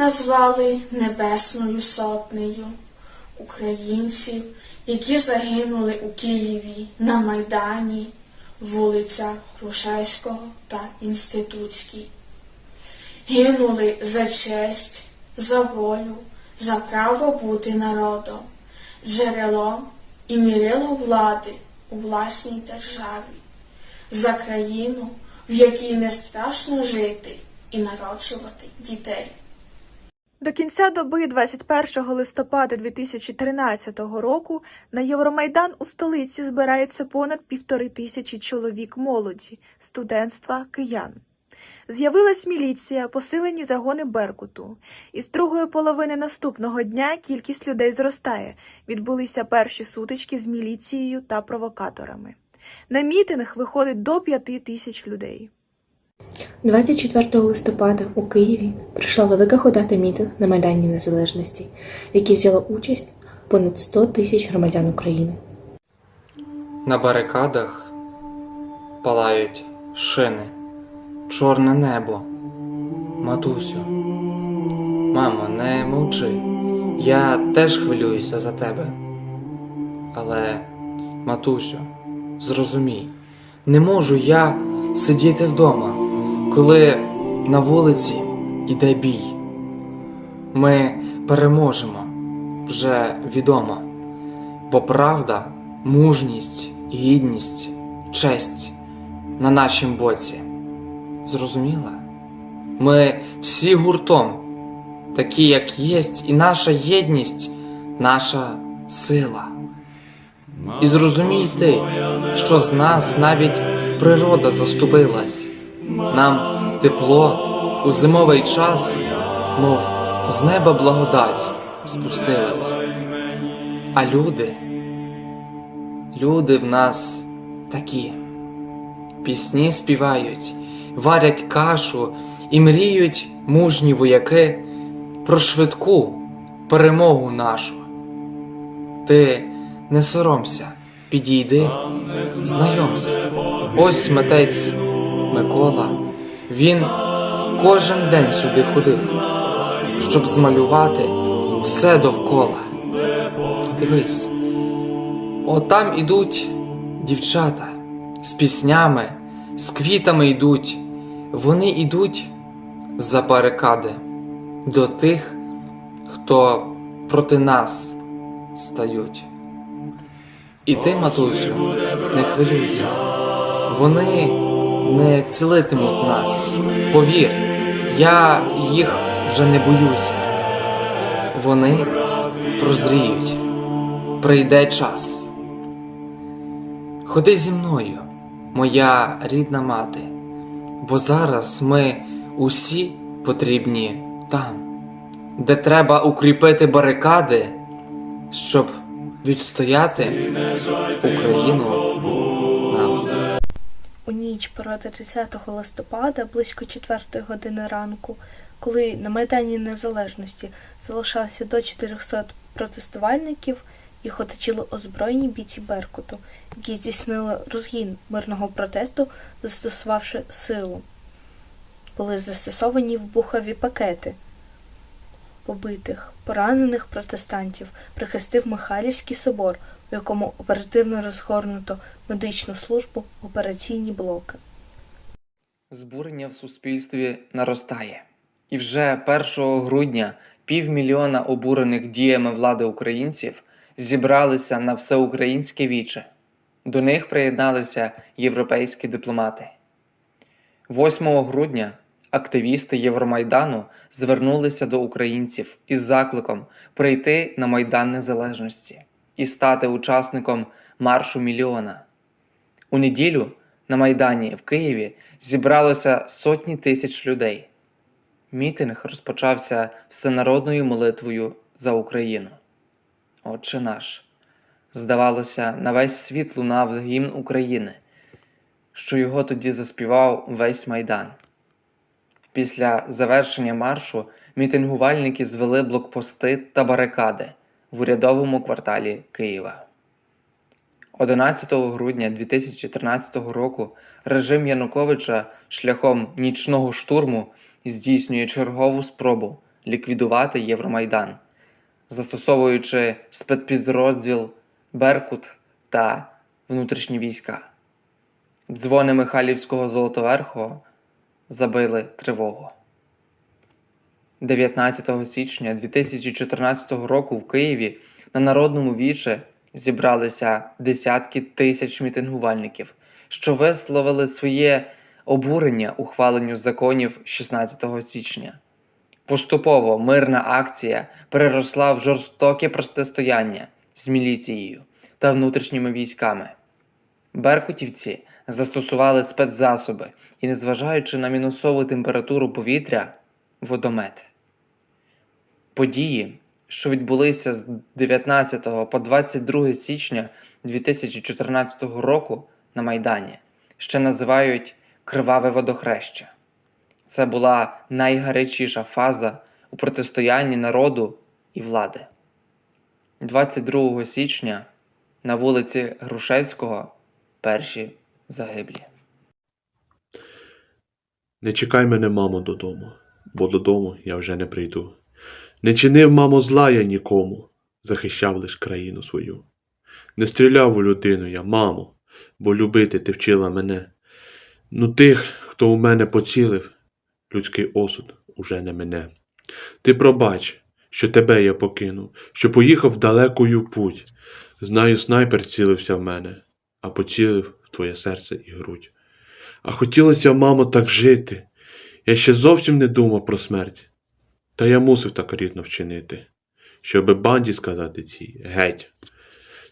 назвали Небесною Сотнею українців, які загинули у Києві на Майдані, вулиця Грушевського та Інститутській. Гинули за честь, за волю, за право бути народом, джерелом і мірилом влади у власній державі, за країну, в якій не страшно жити і народжувати дітей. До кінця доби 21 листопада 2013 року на Євромайдан у столиці збирається понад півтори тисячі чоловік молоді, студентства, киян. З'явилась міліція, посилені загони Беркуту. Із другої половини наступного дня кількість людей зростає. Відбулися перші сутички з міліцією та провокаторами. На мітинг виходить до п'яти тисяч людей. 24 листопада у Києві прийшла велика хода та мітинг на Майдані Незалежності, в якій взяло участь понад 100 тисяч громадян України. На барикадах палають шини, чорне небо. Матусю, мамо, не мовчи. Я теж хвилююся за тебе. Але, матусю, зрозумій, не можу я сидіти вдома, коли на вулиці іде бій. Ми переможемо вже відомо, бо правда, мужність, гідність, честь на нашім боці. Зрозуміла? Ми всі гуртом, такі, як єсть, і наша єдність, наша сила. І зрозумій ти, що з нас навіть природа заступилась, нам тепло у зимовий час, мов з неба благодать спустилась. А люди, люди в нас такі, пісні співають, варять кашу і мріють мужні вояки про швидку перемогу нашу. Ти не соромся, підійди, знайомся. Ось митець Микола. Він кожен день сюди ходив, щоб змалювати все довкола. Дивись, отам ідуть дівчата з піснями, з квітами йдуть. Вони йдуть за барикади до тих, хто проти нас стають. І ти, матусю, не хвилюйся. Вони не цілитимуть нас. Повір, я їх вже не боюся. Вони прозріють. Прийде час. Ходи зі мною, моя рідна мати, бо зараз ми усі потрібні там, де треба укріпити барикади, щоб відстояти Україну ніч проти 30 листопада, близько 4 години ранку, коли на Майдані Незалежності залишалося до 400 протестувальників, їх оточили озброєні бійці Беркуту, які здійснили розгін мирного протесту, застосувавши силу. Були застосовані вибухові пакети. Побитих, поранених протестантів прихистив Михайлівський собор, у якому оперативно розгорнуто медичну службу, операційні блоки. Збурення в суспільстві наростає. І вже 1 грудня півмільйона обурених діями влади українців зібралися на всеукраїнське віче. До них приєдналися європейські дипломати. 8 грудня активісти Євромайдану звернулися до українців із закликом прийти на Майдан Незалежності і стати учасником маршу мільйона. У неділю на Майдані в Києві зібралося сотні тисяч людей. Мітинг розпочався всенародною молитвою за Україну. Отче наш. Здавалося, на весь світ лунав гімн України, що його тоді заспівав весь майдан. Після завершення маршу мітингувальники звели блокпости та барикади в урядовому кварталі Києва. 11 грудня 2013 року режим Януковича шляхом нічного штурму здійснює чергову спробу ліквідувати Євромайдан, застосовуючи спецпідрозділ Беркут та внутрішні війська. Дзвони Михайлівського Золотоверхого забили тривогу. 19 січня 2014 року в Києві на народному віче зібралися десятки тисяч мітингувальників, що висловили своє обурення ухваленню законів 16 січня. Поступово мирна акція переросла в жорстоке протистояння з міліцією та внутрішніми військами. Беркутівці застосували спецзасоби і, незважаючи на мінусову температуру повітря, водомет. Події, що відбулися з 19 по 22 січня 2014 року на Майдані, ще називають Криваве водохреще. Це була найгарячіша фаза у протистоянні народу і влади. 22 січня на вулиці Грушевського перші загиблі. Не чекай мене, мамо, додому, бо додому я вже не прийду. Не чинив, мамо, зла я нікому, захищав лиш країну свою. Не стріляв у людину я, мамо, бо любити ти вчила мене. Ну тих, хто у мене поцілив, людський осуд уже не мене. Ти пробач, що тебе я покинув, що поїхав далекою путь. Знаю, снайпер цілився в мене, а поцілив в твоє серце і грудь. А хотілося, мамо, так жити. Я ще зовсім не думав про смерть. Та я мусив так рідно вчинити, щоби банді сказати цій геть.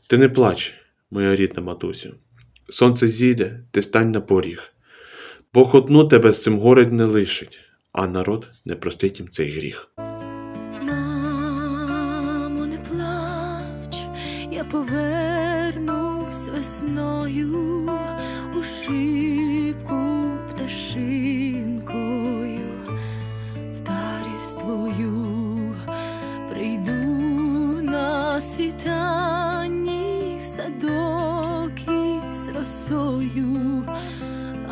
Ти не плач, моя рідна матусю. Сонце зійде, ти стань на поріг. Бог одну тебе з цим горить не лишить, а народ не простить їм цей гріх. Мамо, не плач, я повернусь весною у шибку пташинкою,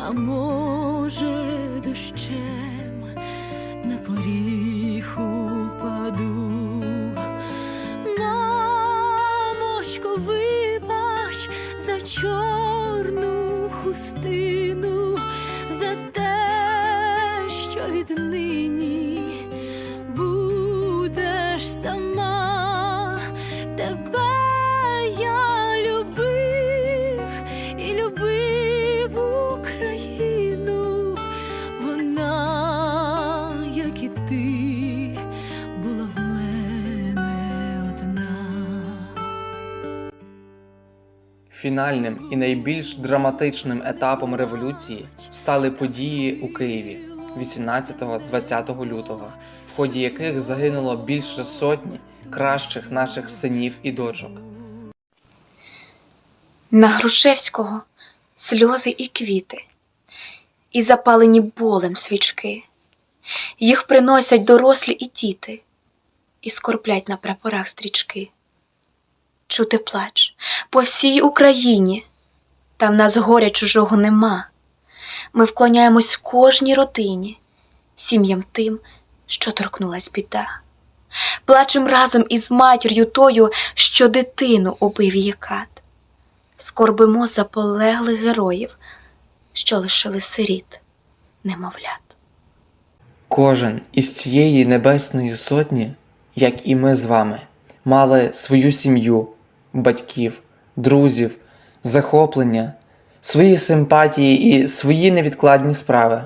а може дощем на поріг упаду. Мамочко, вибач за чорну хустину, за те, що віднині Фінальним і найбільш драматичним етапом революції стали події у Києві 18-20 лютого, в ході яких загинуло більше сотні кращих наших синів і дочок. На Грушевського сльози і квіти, і запалені болем свічки. Їх приносять дорослі і діти, і скорблять на прапорах стрічки. Чути плач по всій Україні, та в нас горя чужого нема. Ми вклоняємось кожній родині, сім'ям тим, що торкнулась біда. Плачем разом із матір'ю тою, що дитину убив її кат скорбимо за полеглих героїв, що лишили сиріт, немовлят. Кожен із цієї небесної сотні, як і ми з вами, мали свою сім'ю, батьків, друзів, захоплення, свої симпатії і свої невідкладні справи.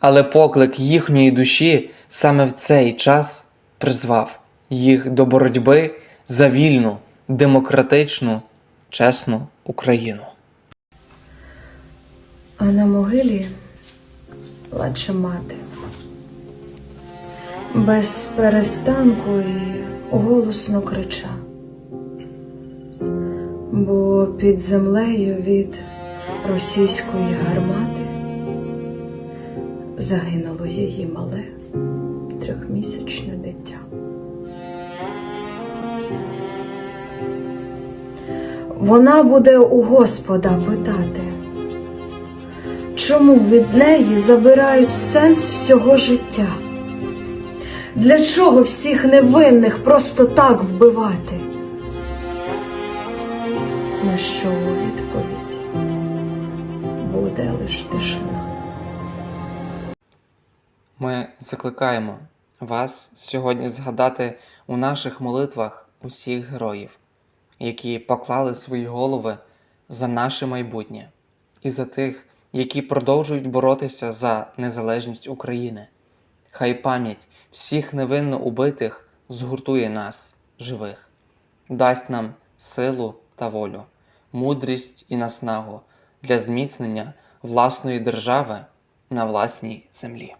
Але поклик їхньої душі саме в цей час призвав їх до боротьби за вільну, демократичну, чесну Україну. А на могилі плаче мати. Без перестанку і голосно крича. Бо під землею від російської гармати загинуло її мале трьохмісячне дитя. Вона буде у Господа питати. Чому від неї забирають сенс всього життя? Для чого всіх невинних просто так вбивати? На що у відповідь буде лиш тишина. Ми закликаємо вас сьогодні згадати у наших молитвах усіх героїв, які поклали свої голови за наше майбутнє, і за тих, які продовжують боротися за незалежність України. Хай пам'ять всіх невинно убитих згуртує нас, живих, дасть нам силу та волю, мудрість і наснагу для зміцнення власної держави на власній землі.